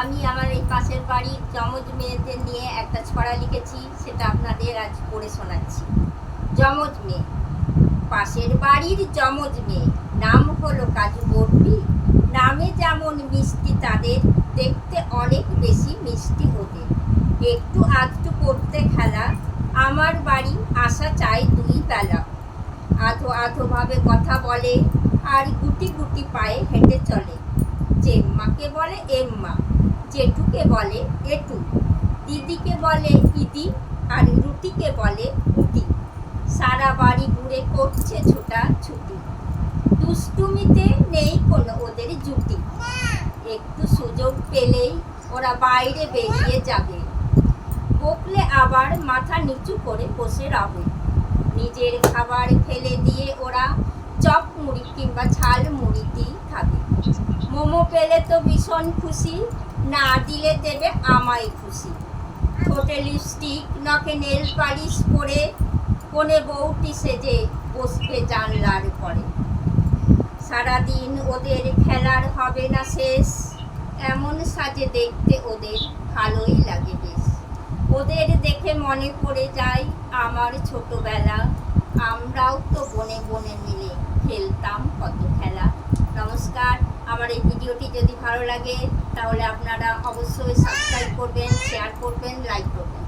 আমি আমার এই পাশের বাড়ির যমজ মেয়েদের নিয়ে একটা ছড়া লিখেছি, সেটা আপনাদের আজ পড়ে শোনাচ্ছি। যমজ মেয়ে। পাশের বাড়ির যমজ মেয়ে। নাম হলো কাজু বর্ফি। নামে যেমন মিষ্টি তাদের, দেখতে অনেক বেশি মিষ্টি ওদের। একটু আধটু করতে খেলা, আমার বাড়ি আসা চাই দুই বেলা। আধো আধোভাবে কথা বলে, আর গুটি গুটি পায়ে হেঁটে চলে। জেম্মাকে বলে এম্মা, জেঠুকে বলে এটু, দিদিকে বলে ইদি আর রুটিকে বলে উটি। সারা বাড়ি ঘুরে করছে ছোটা ছুটি। দুষ্টুমিতে নেই কোনো ওদের জুটি। একটু সুযোগ পেলেই ওরা বাইরে বেরিয়ে যাবে। বকলে আবার মাথা নিচু করে বসে রবে। নিজের খাবার ফেলে দিয়ে ওরা চপ মুড়ি কিংবা ঝাল মুড়িতেই খাবে। মোমো পেলে তো ভীষণ খুশি, না দিলে দেবে আমায় খুশি। ঠোঁটে লিপস্টিক নখে নেল পালিশ পরে কোণে বউটি সেজে বসবে জানলার পরে সারাদিন ওদের খেলার হবে না শেষ, এমন সাজে দেখতে ওদের ভালোই লাগে বেশ। ওদের দেখে মনে পড়ে যায়, আমার ছোটবেলা, আমরাও তো বনে বনে মিলে খেলতাম, কত খেলা। নমস্কার, আমার এই ভিডিওটি যদি ভালো লাগে, তাহলে আপনারা অবশ্যই সাবস্ক্রাইব করবেন শেয়ার করবেন লাইক করবেন।